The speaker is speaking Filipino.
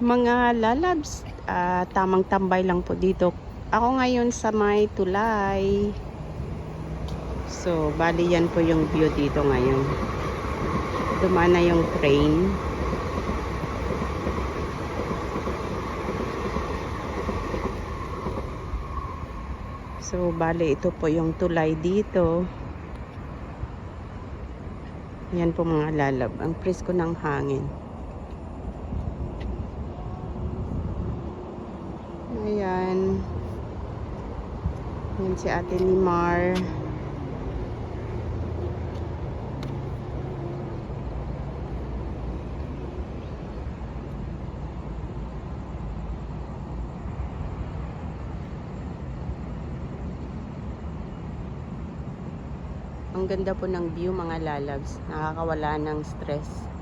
Mga lalabs, ah, tamang tambay lang po dito. Ako ngayon sa may tulay. So, bali yan po yung view dito ngayon. Dumaan na yung train. So, bali ito po yung tulay dito. Yan po mga lalab. Ang presko ng hangin. Yan si ate ni Mar. Ang ganda po ng view mga lalabs. Nakakawala ng stress.